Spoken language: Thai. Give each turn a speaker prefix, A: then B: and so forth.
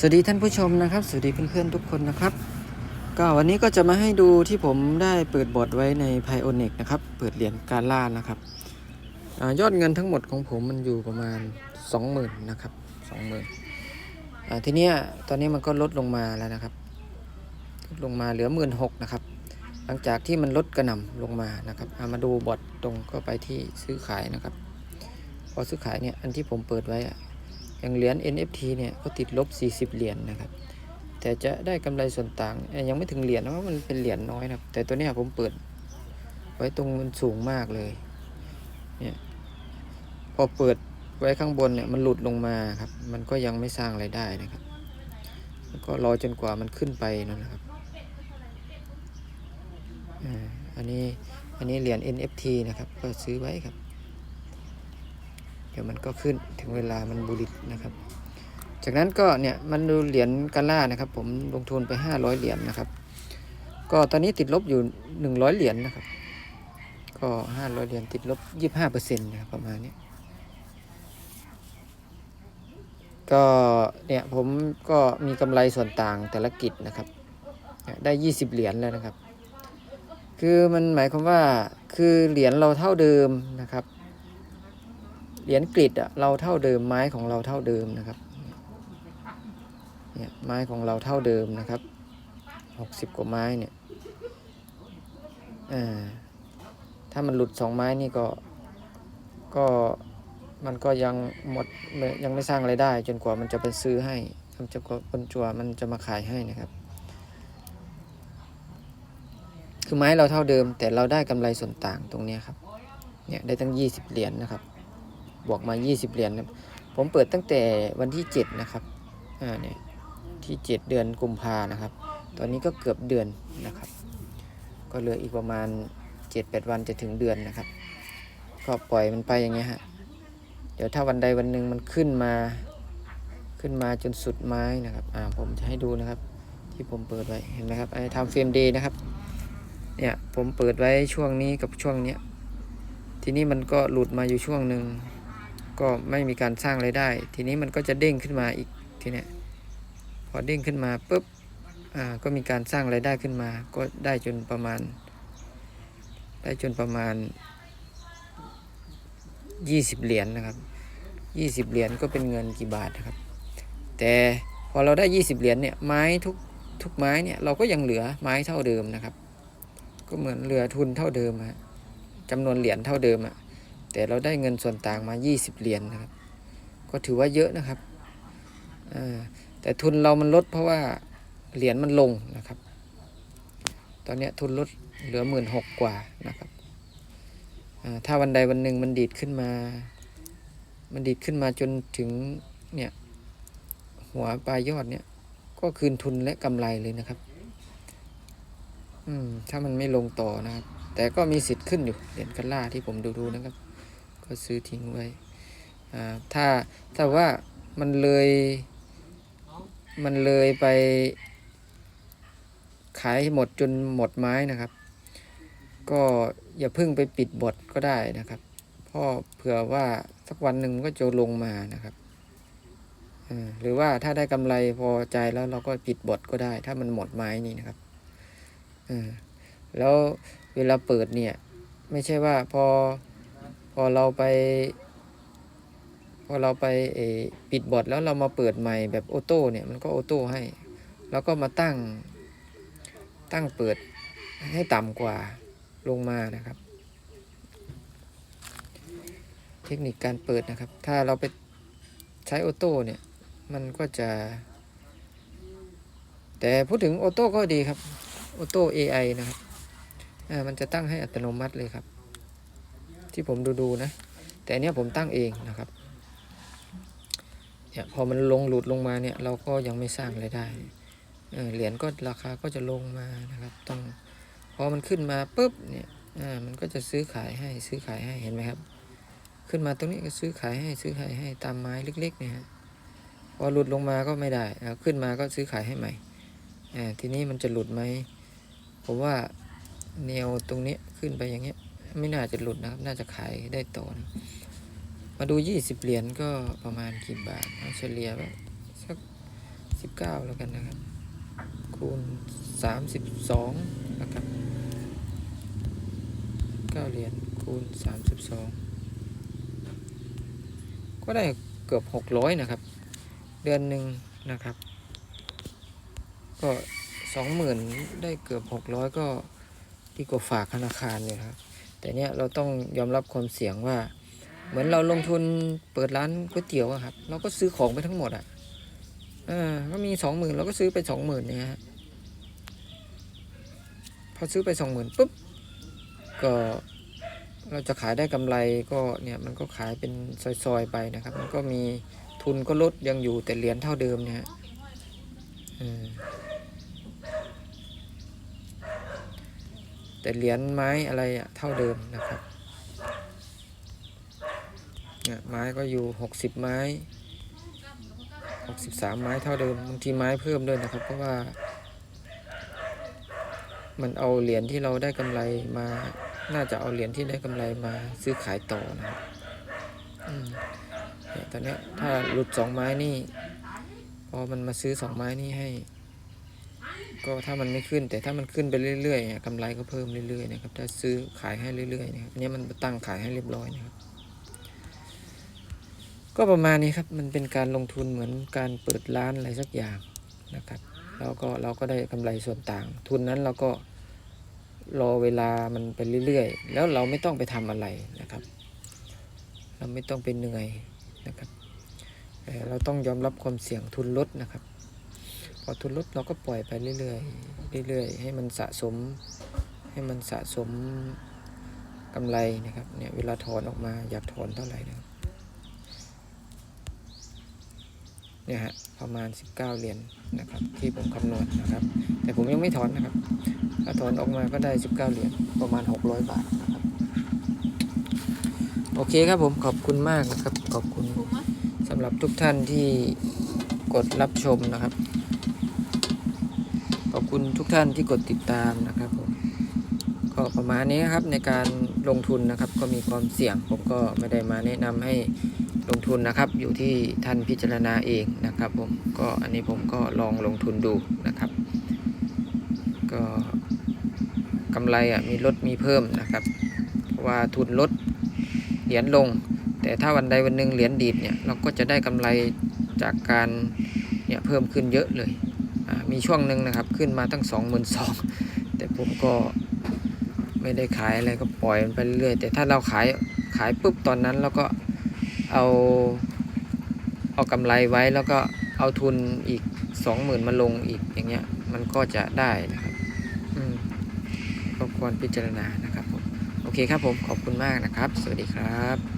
A: สวัสดีท่านผู้ชมนะครับ สวัสดีเพื่อนๆทุกคนนะครับ ก็วันนี้ก็จะมาให้ดูที่ผมได้เปิดบอร์ดไว้ใน p i o n e c นะครับ เปิดเหรียญการล่านะครับอยอดเงินทั้งหมดของผมมันอยู่ประมาณ 20,000นะครับ20,000อ่าทีเนี้ยตอนนี้มันก็ลดลงมาแล้วนะครับ ลดลงมาเหลือ 16,000นะครับ หลังจากที่มันลดกระหน่ำลงมานะครับอ่ามาดูบอร์ดตรงก็ไปที่ซื้อขายนะครับ พอซื้อขายเนี่ยอันที่ผมเปิดไว้ อย่างเหรียญ NFT เนี่ยก็ติดลบ 40 เหรียญนะครับ แต่จะได้กำไรส่วนต่าง ยังไม่ถึงเหรียญนะเพราะมันเป็นเหรียญน้อยนะครับ แต่ตัวเนี้ยผมเปิด ไว้ตรงมันสูงมากเลยเนี่ยพอเปิดไว้ข้างบนเนี่ยมันหลุดลงมาครับ มันก็ยังไม่สร้างไรายได้นะครับก็รอจนกว่ามันขึ้นไปนั่นนะครับอันนี้อันนี้เหรียญ NFT นะครับ ก็ซื้อไว้ครับ ดี๋ยวมันก็ขึ้นถึงเวลามันบุริตนะครับ จากนั้นก็เนี่ยมันดูเหรียญกาล่านะครับผมลงทุนไป 500 เหรียญนะครับ ก็ตอนนี้ติดลบอยู่ 100 เหรียญนะครับ ก็ 500 เหรียญติดลบ 25%นะครับประมาณนี้ก็เนี่ยผมก็มีกำไรส่วนต่างแต่ละกิจนะครับเนี่ยได้ 20 เหรียญแล้วนะครับ คือมันหมายความว่าคือเหรียญเราเท่าเดิมนะครับ เหรียญกริดอะเราเท่าเดิมไม้ของเราเท่าเดิมนะครับเนี่ยไม้ของเราเท่าเดิมนะครับหกสิบกว่าไม้เนี่ยอ่าถ้ามันหลุดสองไม้นี่ก็ก็มันก็ยังหมดยังไม่สร้างไรายได้ จนกว่ามันจะไปซื้อให้จนกว่าคนจัวมันจะมาขายให้นะครับ คือไม้เราเท่าเดิม แต่เราได้กำไรส่วนต่างตรงนี้ครับเนี่ยได้ตั้ง 20 เหรียญนะครับ บวกมา 20 เหรียญครับ ผมเปิดตั้งแต่วันที่ 7 นะครับ อ่าเนี่ยที่ 7 เดือนกุมภานะครับ ตอนนี้ก็เกือบเดือนนะครับ ก็เหลืออีกประมาณ 7-8 วันจะถึงเดือนนะครับ ก็ปล่อยมันไปอย่างเงี้ยฮะ เดี๋ยวถ้าวันใดวันหนึ่งมันขึ้นมาขึ้นมาจนสุดไม้นะครับ อ่า ผมจะให้ดูนะครับ ที่ผมเปิดไว้ เห็นไหมครับไอ้ทำเฟรมเดย์นะครับ เนี่ย ผมเปิดไว้ช่วงนี้กับช่วงเนี้ย ทีนี้มันก็หลุดมาอยู่ช่วงหนึ่ง ก็ไม่มีการสร้างไรายได้ ทีนี้มันก็จะเด้งขึ้นมาอีกทีเนี้ยพอเด้งขึ้นมาปุ๊บอ่าก็มีการสร้างไรายได้ขึ้นมา ก็ได้จนประมาณ ได้จนประมาณ 20 เหรียญนะครับ 20 เหรียญก็เป็นเงินกี่บาทนะครับ แต่พอเราได้ 20 เหรียญเนี่ยไม้ทุกทุกไม้เนี่ยเราก็ยังเหลือไม้เท่าเดิมนะครับ ก็เหมือนเหลือทุนเท่าเดิมฮะจำนวนเหรียญเท่าเดิมอะ แต่เราได้เงินส่วนต่างมา 20 เหรียญนะครับ ก็ถือว่าเยอะนะครับแต่ทุนเรามันลดเพราะว่าเหรียญมันลงนะครับ ตอนนี้ทุนลดเหลือหมื่นหกกว่านะครับถ้าวันใดวันหนึ่งมันดีดขึ้นมา มันดีดขึ้นมาจนถึงเนี่ยหัวปลายยอดเนี่ย ก็คืนทุนและกำไรเลยนะครับ อืมถ้ามันไม่ลงต่อนะครับ แต่ก็มีสิทธิ์ขึ้นอยู่เหรียญกันล่าที่ผมดูดูๆนะครับ ก็ซื้อทิ้งไว้ถ้าถ้าว่ามันเลยมันเลยไป ขายหมดจนหมดไม้นะครับ ก็อย่าเพิ่งไปปิดบทก็ได้นะครับเพราะเผื่อว่าสักวันหนึ่งมันก็จะลงมานะครับหรือว่าถ้าได้กำไรพอใจแล้วเราก็ปิดบทก็ได้ ถ้ามันหมดไม้นี่นะครับแล้วเวลาเปิดเนี่ย ไม่ใช่ว่าพอพ อเราไป พอเราไปปิดบอร์ดแล้วเรามาเปิดใหม่แบบออโต้เนี่ยมันก็ออโต้ให้ แล้วก็มาตั้งตั้งเปิดให้ต่ำกว่าลงมานะครับ เทคนิคการเปิดนะครับ ถ้าเราไปใช้ออโต้เนี่ยมันก็จะ แต่พูดถึงออโต้ก็ดีครับออโต้ AI นะครับมันจะตั้งให้อัตโนมัติเลยครับ ที่ผมดูดูนะ แต่อันเนี้ยผมตั้งเองนะครับเนี่ยพอมันลงหลุดลงมาเนี่ยเราก็ยังไม่สร้างรายได้เหรียญก็ราคาก็จะลงมานะครับ ต้องพอมันขึ้นมาปุ๊บเนี่ยมันก็จะซื้อขายให้ซื้อขายให้เห็นไหมครับ ขึ้นมาตรงนี้ก็ซื้อขายให้ซื้อขายให้ตามไม้เล็กๆเนี่ยฮะพอหลุดลงมาก็ไม่ได้เอาขึ้นมาก็ซื้อขายให้ใหม่อ่าทีนี้มันจะหลุดไหมผมว่าแนวตรงนี้ขึ้นไปอย่างเงี้ย ไม่น่าจะหลุดนะครับ น่าจะขายได้ต่อนะมาดู 20 เหรียญก็ประมาณกี่บาทเอาเฉลี่ยแบบสักสิบเก้าแล้วกันนะครับ คูณสามสิบสองนะครับเก้าเหรียญคูณสามสิบสองก็ได้เกือบหกร้อยนะครับ เดือนหนึ่งนะครับ ก็สองหมื่นได้เกือบหกร้อยก็ดีกว่าฝากธนาคารเลยครับ แต่เนี้ยเราต้องยอมรับความเสี่ยงว่า เหมือนเราลงทุนเปิดร้านก๋วยเตี๋ยวอะครับ เราก็ซื้อของไปทั้งหมดอะอ่าก็มีสองหมื่นเราก็ซื้อไปสองหมื่นเนี่ยฮะพอซื้อไปสองหมื่นปุ๊บก็เราจะขายได้กำไรก็เนี่ยมันก็ขายเป็นซอยๆไปนะครับ มันก็มีทุนก็ลดยังอยู่แต่เหรียญเท่าเดิมเนี่ยฮะอืม แต่เหรียญไม้อะไรอะเท่าเดิมนะครับเนี่ยไม้ก็อยู่หกสิบไม้หกสิบสามไม้เท่าเดิมบางทีไม้เพิ่มด้วยนะครับ เพราะว่า มันเอาเหรียญที่เราได้กำไรมา น่าจะเอาเหรียญที่ได้กำไรมาซื้อขายต่อนะครับอืมตอนนี้ถ้าหลุดสองไม้นี่ พอมันมาซื้อสองไม้นี่ให้ ก็ถ้ามันไม่ขึ้น แต่ถ้ามันขึ้นไปเรื่อยๆเนี่ยกำไรก็เพิ่มเรื่อยๆนะครับถ้าซื้อขายให้เรื่อยๆนะครับอันนี้มันตั้งขายให้เรียบร้อยนะครับ ก็ประมาณนี้ครับมันเป็นการลงทุนเหมือนการเปิดร้านอะไรสักอย่างนะครับแล้วก็เราก็ได้กำไรส่วนต่าง ทุนนั้นเราก็รอเวลามันไปเรื่อยๆ แล้วเราไม่ต้องไปทำอะไรนะครับ เราไม่ต้องไปเหนื่อยนะครับแต่เราต้องยอมรับความเสี่ยงทุนลดนะครับ อทุนลดเราก็ปล่อยไปเรื่อยๆเรื่อยๆ ให้มันสะสม ให้มันสะสมกำไรนะครับเนี่ยเวลาถอนออกมาอยากถอนเท่าไหร่นะครับเนี่ยฮะประมาณ 19 เหรียญนะครับ ที่ผมคำนวณนะครับ แต่ผมยังไม่ถอนนะครับ ถ้าถอนออกมาก็ได้ 19 เหรียญประมาณ 600 บาทนะครับ โอเคครับผมขอบคุณมากนะครับ ขอบคุณสำหรับทุกท่านที่กดรับชมนะครับข อบคุณทุกท่านที่กดติดตามนะครับผมก็ประมาณนี้ครับในการลงทุนนะครับ ก็มีความเสี่ยง ผมก็ไม่ได้มาแนะนำให้ลงทุนนะครับ อยู่ที่ท่านพิจารณาเองนะครับผมก็อันนี้ผมก็ลองลงทุนดูนะครับ ก็กำไรอะมีลดมีเพิ่มนะครับ เพราะว่าทุนลดเหรียญลง แต่ถ้าวันใดวันหนึ่งเหรียญดีดเนี่ยเราก็จะได้กำไรจากการเนี่ยเพิ่มขึ้นเยอะเลย มีช่วงหนึ่งนะครับขึ้นมาตั้งสองหมื่นสองแต่ผมก็ไม่ได้ขายอะไรก็ปล่อยมันไปเรื่อยแต่ถ้าเราขายขายปุ๊บตอนนั้นเราก็เอาเอากำไรไว้แล้วก็เอาทุนอีกสองหมื่นมาลงอีกอย่างเงี้ยมันก็จะได้นะครับอืมก็ควรพิจารณานะครับผมโอเคครับผมขอบคุณมากนะครับ สวัสดีครับ